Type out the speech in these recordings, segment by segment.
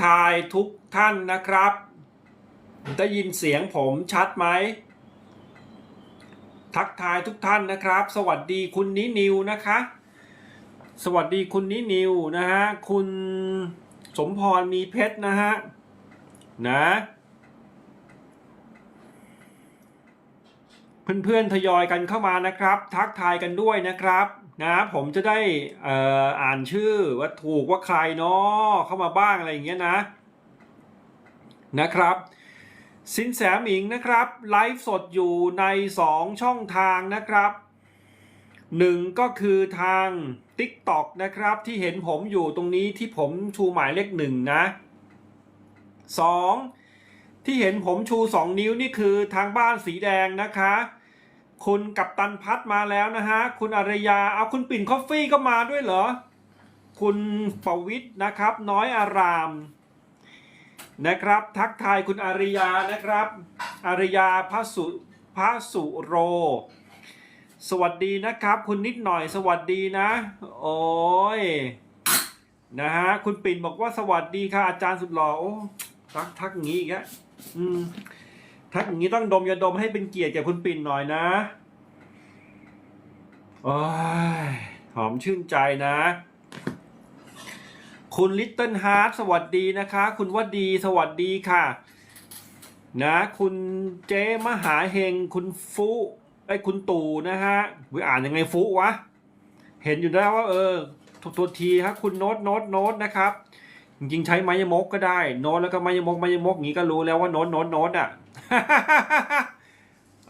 ทักทายทุกท่านนะครับ ได้ยินเสียงผมชัดไหม ทักทายทุกท่านนะครับ สวัสดีคุณนินิวนะคะ สวัสดีคุณนินิวนะฮะ คุณสมพรมีเพชรนะฮะ นะเพื่อนๆทยอยกันเข้ามานะครับ ทักทายกันด้วยนะครับ นะผมจะได้อ่ออ่านชื่อว่าถูกว่าใครเนาะเข้ามาบ้างอะไรอย่างเงี้ยนะนะครับสินแสหมิงนะครับไลฟ์สดอยู่ใน 2 ช่องทางนะครับหนึ่งก็คือทาง TikTok นะครับที่เห็นผมอยู่ตรงนี้ที่ผมชูหมายเลขหนึ่งนะ 2. ที่เห็นผมชู 2 นิ้วนี่คือทางบ้านสีแดงนะคะ คุณกับตันพัดมาแล้วนะฮะ คุณอารยา เอาคุณปิ่นคอฟฟี่ก็มาด้วยเหรอ คุณปวิทย์นะครับ น้อยอารามนะครับ ทักทายคุณอารยานะครับ อารยาพระสุพระสุโร สวัสดีนะครับ คุณนิดหน่อยสวัสดีนะ โอ้ยนะฮะ คุณปิ่นบอกว่าสวัสดีค่ะอาจารย์สุดหล่อโอ้ทักทักงี้อีกแล้วอืมทักอย่างนี้ต้องดมยาดมให้เป็นเกียรติแก่คุณปิ่นหน่อยนะ โอ้ยหอมชื่นใจนะ คุณลิตเติ้ลฮาร์ดสวัสดีนะคะ คุณวดีสวัสดีค่ะ นะ คุณเจมหาเฮงคุณฟุไอ้ยคุณตู่นะฮะวิอ่านยังไงฟุวะ เห็นอยู่แล้วว่า เออทตัวทีครับคุณโน้ตโน้ตโน้ตนะครับจริงๆใช้ไม้ยมกก็ได้โน้ตแล้วก็ไม้ยมกไม้ยมกงนี้ก็รู้แล้วว่าโน้ตโน้ตโน้ตอะ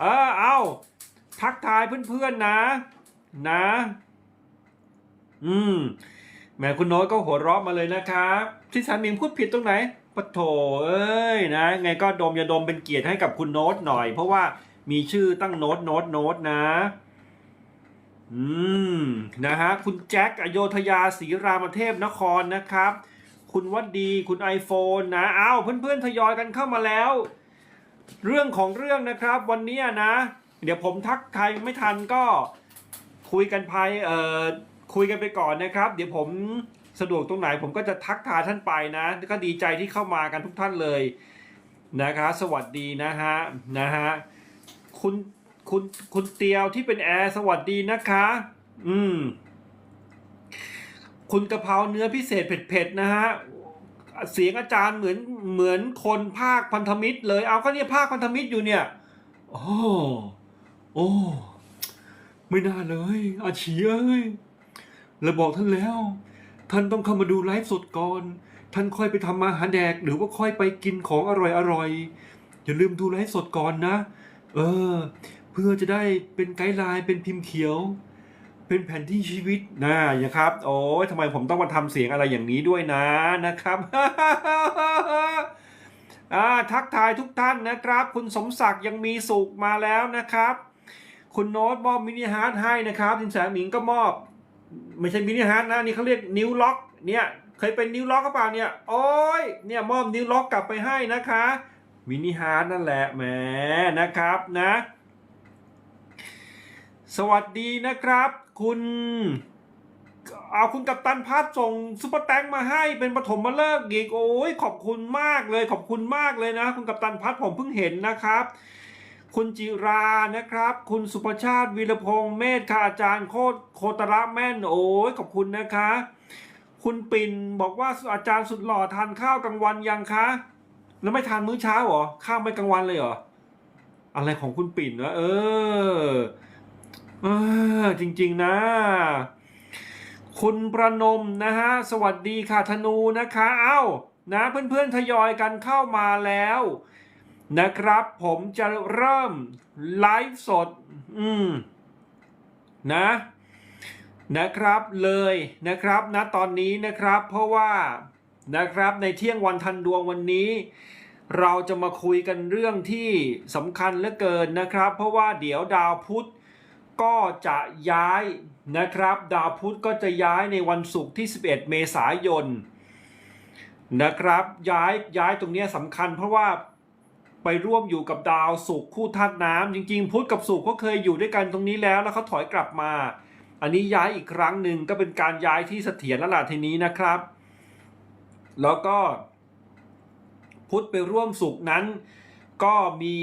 เออเอาทักทายเพื่อนๆนะ นะ อืมแหมคุณโน้ตก็หัวเราะมาเลยนะครับที่สามีพูดผิดตรงไหนปะโถเอ้ยนะ ไงก็ดมอย่าดมเป็นเกียรติให้กับคุณโน้ตหน่อย เพราะว่ามีชื่อตั้งโน้ตโน้ตโน้ตนะ อืมนะฮะคุณแจ็คอโยธยาศรีรามเทพนครนะครับ คุณวัดดีคุณ iPhone นะอ้าวเพื่อนๆทยอยกันเข้ามาแล้ว เรื่องของเรื่องนะครับ วันนี้นะ เดี๋ยวผมทักทายไม่ทันก็ คุยกันภายเอ่อคุยกันไปก่อนนะครับ เดี๋ยวผมสะดวกตรงไหนผมก็จะทักทายท่านไปนะ ก็ดีใจที่เข้ามากันทุกท่านเลยนะคะ สวัสดีนะฮะนะฮะคุณคุณคุณเตียวที่เป็นแอร์สวัสดีนะคะ อืม คุณกะเพราเนื้อพิเศษเผ็ดๆนะฮะเสียงอาจารย์เหมือนเหมือนคนภาคพันธมิตรเลย เอาก็เนี่ยภาคพันธมิตรอยู่เนี่ย โอ้ โอ้ ไม่น่าเลย อาชีเอ้ยเราบอกท่านแล้ว ท่านต้องเข้ามาดูไลฟ์สดก่อน ท่านค่อยไปทำมาหาแดก หรือว่าค่อยไปกินของอร่อยๆอย่าลืมดูไลฟ์สดก่อนนะ เออ เพื่อจะได้เป็นไกด์ไลน์เป็นพิมพ์เขียว เป็นแผนที่ชีวิตนะนะครับ โอ้ยทำไมผมต้องมาทำเสียงอะไรอย่างนี้ด้วยนะนะครับอ่าทักทายทุกท่านนะครับ คุณสมศักดิ์ยังมีสุขมาแล้วนะครับ คุณโน้ตมอบมินิฮาร์ดให้นะครับสินแสหมิงก็มอบ ไม่ใช่มินิฮาร์ดนะนี่เขาเรียกนิ้วล็อกเนี่ยเคยเป็นนิ้วล็อกก็เปล่าเนี่ยโอ้ยเนี่ยมอบนิ้วล็อกกลับไปให้นะคะมินิฮาร์ดนั่นแหละแหมนะครับนะ สวัสดีนะครับ คุณเอาคุณกัปตันพัดส่งซุปเปอร์แตงมาให้เป็นปฐมฤกษ์อีกโอ้ยขอบคุณมากเลยขอบคุณมากเลยนะ คุณกัปตันพัดผมเพิ่งเห็นนะครับ คุณจิรานะครับ คุณสุประชาติวีรพงษ์เมธค่ะอาจารย์โคตรโคตระแม่นโอ้ยขอบคุณนะคะ คุณปิ่นบอกว่าอาจารย์สุดหล่อทานข้าวกลางวันยังคะ แล้วไม่ทานมื้อเช้าเหรอข้าวไม่กลางวันเลยเหรออะไรของคุณปิ่นวะเออเออจริง ๆ นะ คุณประนมนะฮะสวัสดีค่ะธนูนะคะ เอ้านะเพื่อนๆทยอยกันเข้ามาแล้ว นะครับ ผมจะเริ่มไลฟ์สด อืม นะนะครับเลยนะครับนะตอนนี้นะครับเพราะว่านะครับในเที่ยงวันทันดวงวันนี้ เราจะมาคุยกันเรื่องที่สำคัญเหลือเกินนะครับ เพราะว่าเดี๋ยวดาวพุธก็จะย้ายนะครับ ดาวพุธก็จะย้ายในวันศุกร์ที่ 11 เมษายนนะครับย้ายย้ายตรงนี้สำคัญเพราะว่า ไปร่วมอยู่กับดาวศุกคู่ธาตุน้ำจริง ๆ พุธกับศุกก็เคยอยู่ด้วยกันตรงนี้แล้วแล้วเขาถอยกลับมา อันนี้ย้ายอีกครั้งหนึ่งก็เป็นการย้ายที่เสถียรแล้วล่ะทีนี้นะครับ แล้วก็ พุธไปร่วมสุขนั้น ก็มี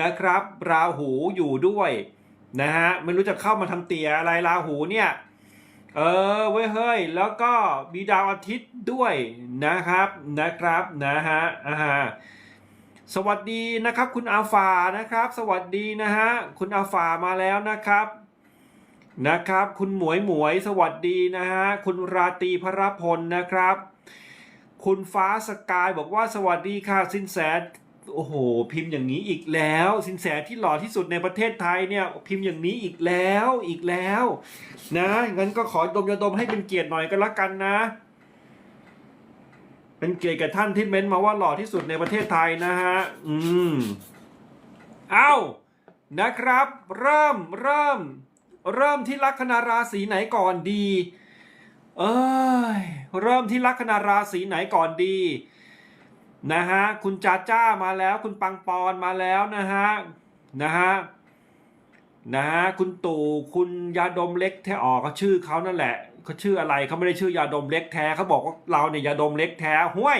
นะครับ ราหูอยู่ด้วยนะฮะไม่รู้จะเข้ามาทำเตียอะไรราหูเนี่ยเออเว้ยเฮ้ยแล้วก็มีดาวอาทิตย์ด้วยนะครับนะครับนะฮะอ่า สวัสดีนะครับคุณอาฟานะครับ สวัสดีนะฮะคุณอาฟามาแล้วนะครับนะครับ คุณหมวยหมวยสวัสดีนะฮะคุณราตรีพระพลนะครับ คุณฟ้าสกายบอกว่าสวัสดีค่ะสินแสโอ้โห พิมพ์อย่างนี้อีกแล้ว สินแสที่หล่อที่สุดในประเทศไทยเนี่ยพิมพ์อย่างนี้อีกแล้วอีกแล้ว นะงั้นก็ขอดมยาดมให้เป็นเกียรติหน่อยก็แล้วกันนะ เป็นเกียรติกับท่านที่เม้นมาว่าหล่อที่สุดในประเทศไทยนะฮะ อืม เอานะครับ เริ่มเริ่ม เริ่มที่ลัคนาราศีไหนก่อนดี เอ้ย เริ่มที่ลัคนาราศีไหนก่อนดี นะฮะ คุณจ้าจ้ามาแล้ว คุณปังปอนมาแล้วนะฮะ นะฮะ นะฮะ คุณตู่ คุณยาดมเล็กแท้ออกเขาชื่อเขานั่นแหละ เขาชื่ออะไรเขาไม่ได้ชื่อยาดมเล็กแท้เขาบอกว่าเราเนี่ยยาดมเล็กแท้ห้วย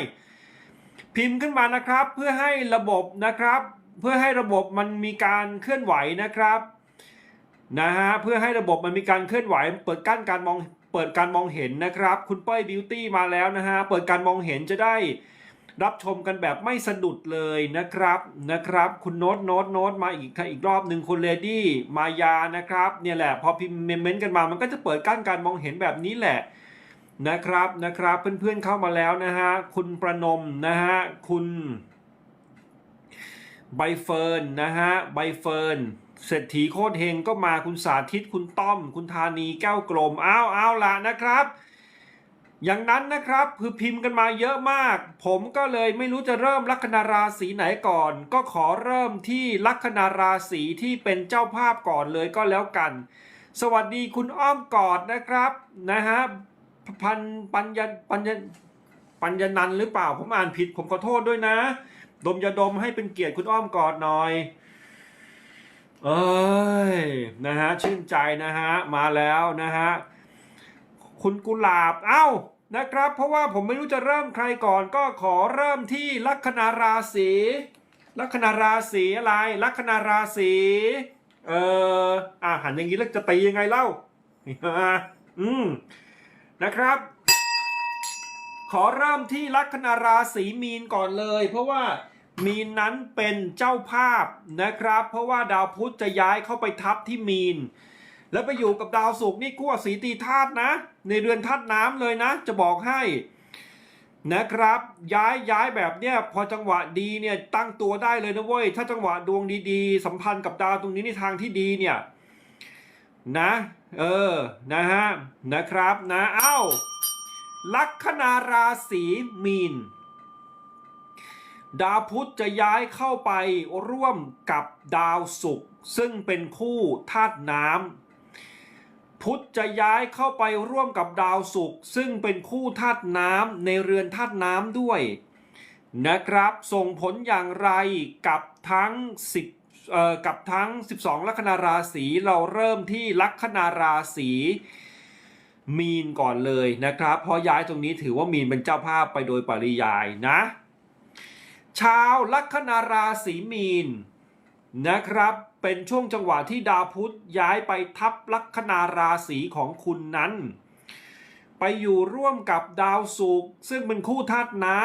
พิมพ์ขึ้นมานะครับ เพื่อให้ระบบนะครับ เพื่อให้ระบบมันมีการเคลื่อนไหวนะครับนะฮะเพื่อให้ระบบมันมีการเคลื่อนไหว เปิดกั้นการมองเปิดการมองเห็นนะครับ คุณเป้ยบิวตี้มาแล้วนะฮะเปิดการมองเห็นจะได้ รับชมกันแบบไม่สะดุดเลยนะครับนะครับ คุณโน้ตโน้ตโน้ตมาอีกอีกรอบหนึ่งคุณเลดี้มายานะครับเนี่ยแหละพอพิมพ์เมนต์กันมามันก็จะเปิดกั้นการมองเห็นแบบนี้แหละนะครับนะครับเพื่อนๆเข้ามาแล้วนะฮะคุณประนมนะฮะคุณใบเฟิร์นนะฮะใบเฟิร์นเศรษฐีโคตรเฮงก็มาคุณสาธิตคุณต้อม คุณธานีแก้วกลมอ้าวอ้าวละนะครับ อย่างนั้นนะครับคือพิมพ์กันมาเยอะมาก ผมก็เลยไม่รู้จะเริ่มลัคนาราศีไหนก่อน ก็ขอเริ่มที่ลัคนาราศีที่เป็นเจ้าภาพก่อนเลยก็แล้วกัน สวัสดีคุณอ้อมกอดนะครับนะฮะพันปัญญปัญญปัญญนันหรือเปล่าผมอ่านผิด ผมขอโทษด้วยนะ ดมยาดมให้เป็นเกียรติคุณอ้อมกอดหน่อยเอ้ยนะฮะชื่นใจนะฮะมาแล้วนะฮะ คุณกุหลาบ เอ้านะครับ เพราะว่าผมไม่รู้จะเริ่มใครก่อนก็ขอเริ่มที่ลัคนาราศีลัคนาราศีอะไร ลัคนาราศีเอ่ออาหันอย่างนี้แล้วจะตียังไงเล่าอืมนะครับ ขอเริ่มที่ลัคนาราศีมีนก่อนเลย เพราะว่ามีนนั้นเป็นเจ้าภาพนะครับ เพราะว่าดาวพุธจะย้ายเข้าไปทับที่มีน แล้วไปอยู่กับดาวศุกร์นี่กู้สีตีธาตุนะ ในเรือนธาตุน้ำเลยนะ จะบอกให้นะครับ ย้ายย้ายแบบเนี้ยพอจังหวะดีเนี่ยตั้งตัวได้เลยนะเว้ย ถ้าจังหวะดวงดีๆ สัมพันธ์กับดาวตรงนี้ในทางที่ดีเนี่ยนะเออนะฮะนะครับนะเอ้าลัคนาราศีมีน ดาวพุธจะย้ายเข้าไปร่วมกับดาวศุกร์ซึ่งเป็นคู่ธาตุน้ำ พุธจะย้ายเข้าไปร่วมกับดาวศุกร์ซึ่งเป็นคู่ธาตุน้ำในเรือนธาตุน้ำด้วยนะครับ ส่งผลอย่างไรกับทั้ง 10กับทั้ง 12 ลัคนาราศีเราเริ่มที่ลัคนาราศีมีนก่อนเลยนะครับ เพราะย้ายตรงนี้ถือว่ามีนเป็นเจ้าภาพไปโดยปริยายนะ ชาวลัคนาราศีมีน นะครับ เป็นช่วงจังหวะที่ดาวพุธย้ายไปทับลัคนาราศีของคุณนั้น ไปอยู่ร่วมกับดาวศุกร์ซึ่งเป็นคู่ธาตุน้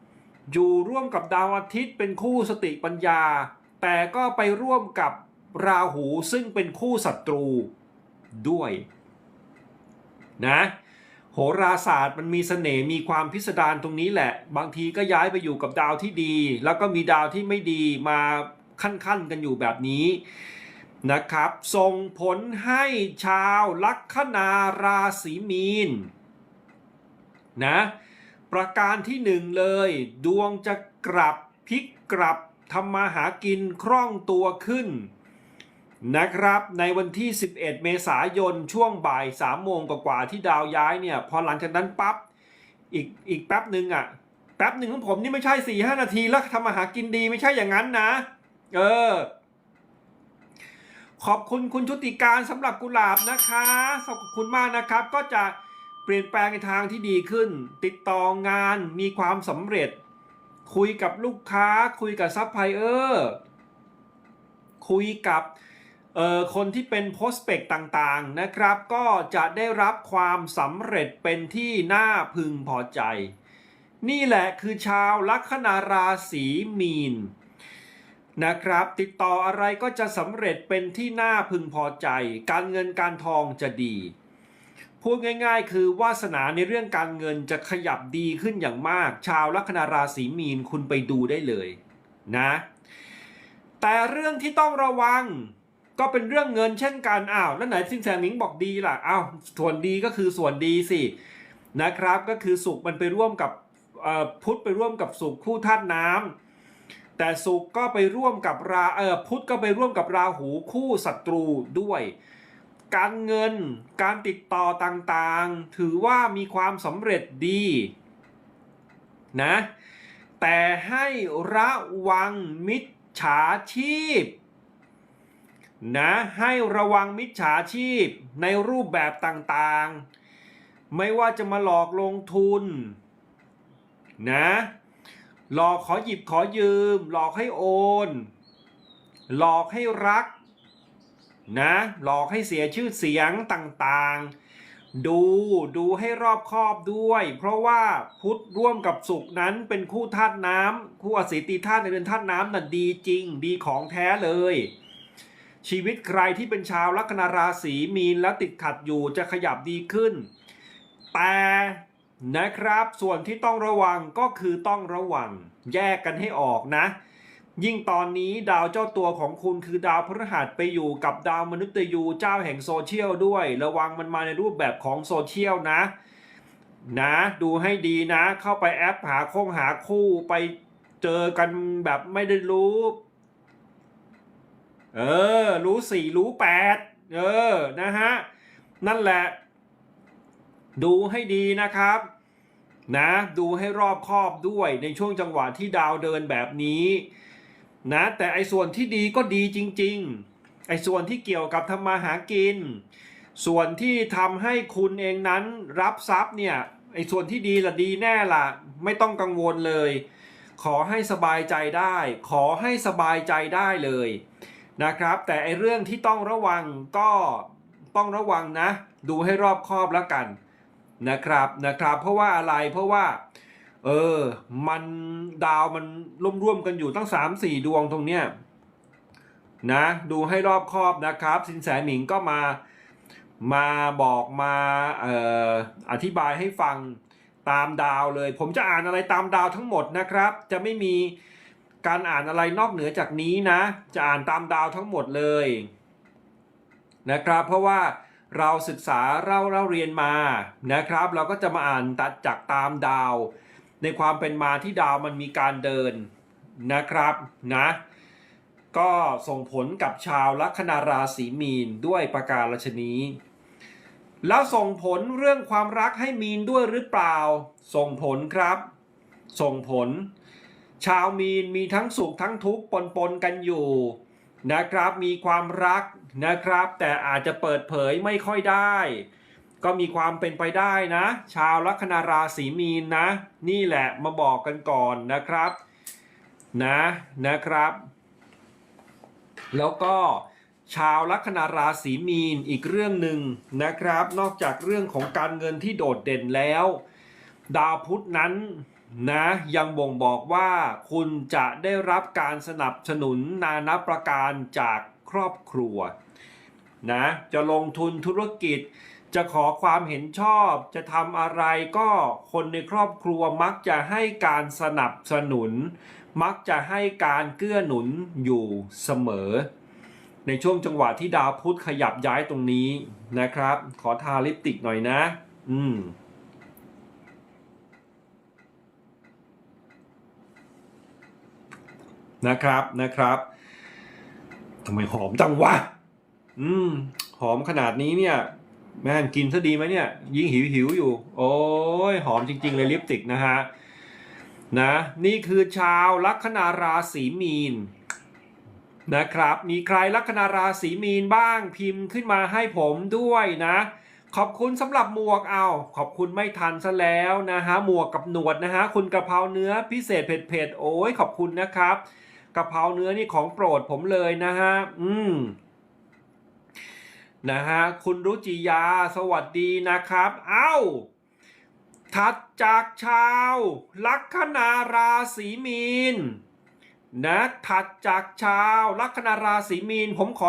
ำอยู่ร่วมกับดาวอาทิตย์เป็นคู่สติปัญญา แต่ก็ไปร่วมกับราหูซึ่งเป็นคู่ศัตรูด้วยนะโหราศาสตร์มันมีเสน่ห์มีความพิสดารตรงนี้แหละ บางทีก็ย้ายไปอยู่กับดาวที่ดี แล้วก็มีดาวที่ไม่ดีมา ขั้นๆกันอยู่แบบนี้นะครับ ส่งผลให้ชาวลัคนาราศีมีนนะประการที่หนึ่งเลย ดวงจะกลับพลิกกลับทำมาหากินคล่องตัวขึ้นนะครับในวันที่ 11 เมษายนช่วงบ่าย3โมงกว่าๆที่ดาวย้ายเนี่ยพอหลังจากนั้นปั๊บอีกอีกแป๊บหนึ่งอะ่ะแป๊บหนึ่งของผมนี่ไม่ใช่4ี่ห้านาทีแล้วทำมาหากินดีไม่ใช่อย่างนั้นนะ เออ ขอบคุณคุณชุติการสำหรับกุหลาบนะคะขอบคุณมากนะครับ ก็จะเปลี่ยนแปลงในทางที่ดีขึ้น ติดต่องานมีความสำเร็จ คุยกับลูกค้า คุยกับซัพพลายเออร์คุยกับเอ่อคนที่เป็นโพสเปกต่างๆนะครับ ก็จะได้รับความสำเร็จเป็นที่น่าพึงพอใจ นี่แหละคือชาวลัคนาราศีมีน นะครับ ติดต่ออะไรก็จะสำเร็จเป็นที่น่าพึงพอใจ การเงินการทองจะดี พูดง่ายๆ คือวาสนาในเรื่องการเงินจะขยับดีขึ้นอย่างมาก ชาวลัคนาราศีมีนคุณไปดูได้เลยนะ แต่เรื่องที่ต้องระวังก็เป็นเรื่องเงินเช่นกันอ้าวแล้วไหนสินแสหมิงบอกดีล่ะอ้าวส่วนดีก็คือส่วนดีสินะครับก็คือสุขมันไปร่วมกับพุธไปร่วมกับสุขคู่ธาตุน้ำ แต่สุขก็ไปร่วมกับราเออพุธก็ไปร่วมกับราหูคู่ศัตรูด้วย การเงินการติดต่อต่างๆ ถือว่ามีความสำเร็จดีนะแต่ให้ระวังมิจฉาชีพนะให้ระวังมิจฉาชีพในรูปแบบต่างๆ ไม่ว่าจะมาหลอกลงทุนนะ หลอกขอหยิบขอยืม หลอกให้โอน หลอกให้รักนะหลอกให้เสียชื่อเสียงต่างๆ ดูดูให้รอบคอบด้วย เพราะว่าพุทธร่วมกับสุขนั้นเป็นคู่ธาตุน้ำคู่อสิตีธาตุในเดือนธาตุน้ำน่ะดีจริง ดีของแท้เลย ชีวิตใครที่เป็นชาวลัคนาราศีมีนแล้วติดขัดอยู่จะขยับดีขึ้น แต่ นะครับ ส่วนที่ต้องระวังก็คือต้องระวัง แยกกันให้ออกนะ ยิ่งตอนนี้ดาวเจ้าตัวของคุณคือดาวพฤหัสไปอยู่กับดาวมนุษย์ยูเจ้าแห่งโซเชียลด้วย ระวังมันมาในรูปแบบของโซเชียลนะ นะดูให้ดีนะ เข้าไปแอปหาคงหาคู่ไปเจอกันแบบไม่ได้รู้ เออ รู้สี่รู้แปดเออ นะฮะ นั่นแหละ ดูให้ดีนะครับนะดูให้รอบคอบด้วยในช่วงจังหวะที่ดาวเดินแบบนี้นะแต่ไอ้ส่วนที่ดีก็ดีจริง ๆ ไอ้ส่วนที่เกี่ยวกับทำมาหากิน ส่วนที่ทำให้คุณเองนั้นรับทรัพย์เนี่ยไอ้ส่วนที่ดีละดีแน่ละไม่ต้องกังวลเลย ขอให้สบายใจได้ ขอให้สบายใจได้เลยนะครับ แต่ไอ้เรื่องที่ต้องระวังก็ต้องระวังนะ ดูให้รอบคอบแล้วกัน นะครับนะครับเพราะว่าอะไรเพราะว่าเออมันดาวมันร่วมๆกันอยู่ตั้ง 3-4 ดวงตรงเนี้ยนะดูให้รอบคอบนะครับ สินแสหมิงก็มามาบอกมาเอ่ออธิบายให้ฟังตามดาวเลย ผมจะอ่านอะไรตามดาวทั้งหมดนะครับ จะไม่มีการอ่านอะไรนอกเหนือจากนี้นะ จะอ่านตามดาวทั้งหมดเลยนะครับ เพราะว่า เราศึกษาเราเราเรียนมานะครับ เราก็จะมาอ่านตัดจากตามดาว ในความเป็นมาที่ดาวมันมีการเดินนะครับนะก็ส่งผลกับชาวลัคนาราศีมีนด้วยประการฉนี้แล้วส่งผลเรื่องความรักให้มีนด้วยหรือเปล่า ส่งผลครับ ส่งผล ชาวมีนมีทั้งสุขทั้งทุกข์ปนปนๆกันอยู่ นะครับ มีความรักนะครับ แต่อาจจะเปิดเผยไม่ค่อยได้ ก็มีความเป็นไปได้นะ ชาวลัคนาราศีมีนนะ นี่แหละมาบอกกันก่อนนะครับนะนะครับ แล้วก็ชาวลัคนาราศีมีนอีกเรื่องหนึ่งนะครับ นอกจากเรื่องของการเงินที่โดดเด่นแล้ว ดาวพุธนั้น นะยังบ่งบอกว่าคุณจะได้รับการสนับสนุนนานาประการจากครอบครัวนะจะลงทุนธุรกิจ จะขอความเห็นชอบ จะทำอะไรก็คนในครอบครัวมักจะให้การสนับสนุน มักจะให้การเกื้อหนุนอยู่เสมอ ในช่วงจังหวะที่ดาวพุธขยับย้ายตรงนี้นะครับ ขอทาลิปติกหน่อยนะ อืม นะครับนะครับทำไมหอมจังวะ อืม หอมขนาดนี้เนี่ย แม่งกินซะดีไหมเนี่ย ยิ่งหิวหิวอยู่ โอ้ยหอมจริง ๆ เลยลิปติกนะฮะนะนี่คือชาวลัคนาราศีมีนนะครับ มีใครลัคนาราศีมีนบ้างพิมพ์ขึ้นมาให้ผมด้วยนะ ขอบคุณสำหรับหมวกเอาขอบคุณไม่ทันซะแล้วนะฮะหมวกกับหนวดนะฮะคุณกะเพราเนื้อพิเศษเผ็ดๆโอ้ยขอบคุณนะครับ กะเพราเนื้อนี่ของโปรดผมเลยนะฮะ อืมนะฮะ คุณรุจิยา สวัสดีนะครับ เอ้า ถัดจากชาว ลัคนาราศีมีน นะ ถัดจากชาว ลัคนาราศีมีน ผมขอ